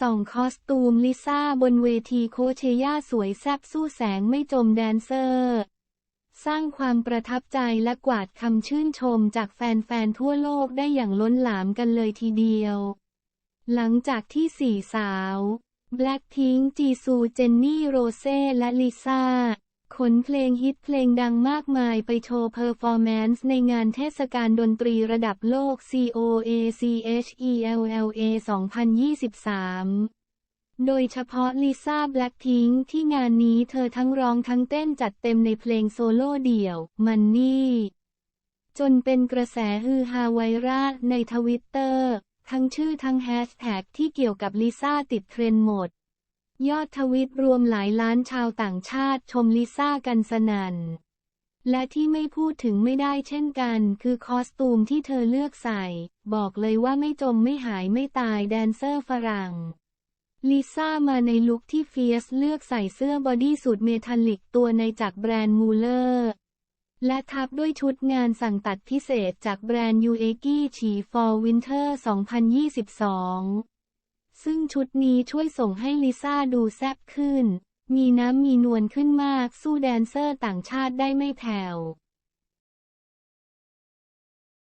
ส่องคอสตูมลิซ่าบนเวทีโคเชย่าสวยแซ่บสู้แสงไม่จมแดนเซอร์ สร้างความประทับใจและกวาดคำชื่นชมจากแฟนๆทั่วโลกได้อย่างล้นหลามกันเลยทีเดียว หลังจากที่สี่สาวแบล็กทิงจีซู เจนนี่ โรเซ่ และลิซ่า ขนเพลงฮิตเพลงดังมากมายไปโชว์เพอร์ฟอร์แมนซ์ในงานเทศกาลดนตรีระดับโลก COA CHELLA 2023โดยเฉพาะลิซ่าแบล็คพิงที่งานนี้เธอทั้งร้องทั้งเต้นจัดเต็มในเพลงโซโล่เดี่ยว มันนี่ จนเป็นกระแสฮือฮาไวรัลในทวิตเตอร์ ทั้งชื่อทั้งแฮชแท็กที่เกี่ยวกับลิซ่าติดเทรนด์หมด ยอดทวิตรวมหลายล้านชาวต่างชาติชมลิซ่ากันสนั่น และที่ไม่พูดถึงไม่ได้เช่นกัน คือคอสตูมที่เธอเลือกใส่ บอกเลยว่าไม่จมไม่หายไม่ตายแดนเซอร์ฝรั่งลิซ่ามาในลุคที่เฟียสเลือกใส่เสื้อบอดี้สูทเมทัลลิกตัวในจากแบรนด์มูเลอร์ และทับด้วยชุดงานสั่งตัดพิเศษจากแบรนด์ยูเอกี้ฉีฟอร์วินเทอร์ 2022 ซึ่งชุดนี้ช่วยส่งให้ลิซ่าดูแซ่บขึ้น มีน้ำมีนวลขึ้นมากสู้แดนเซอร์ต่างชาติได้ไม่แผ่ว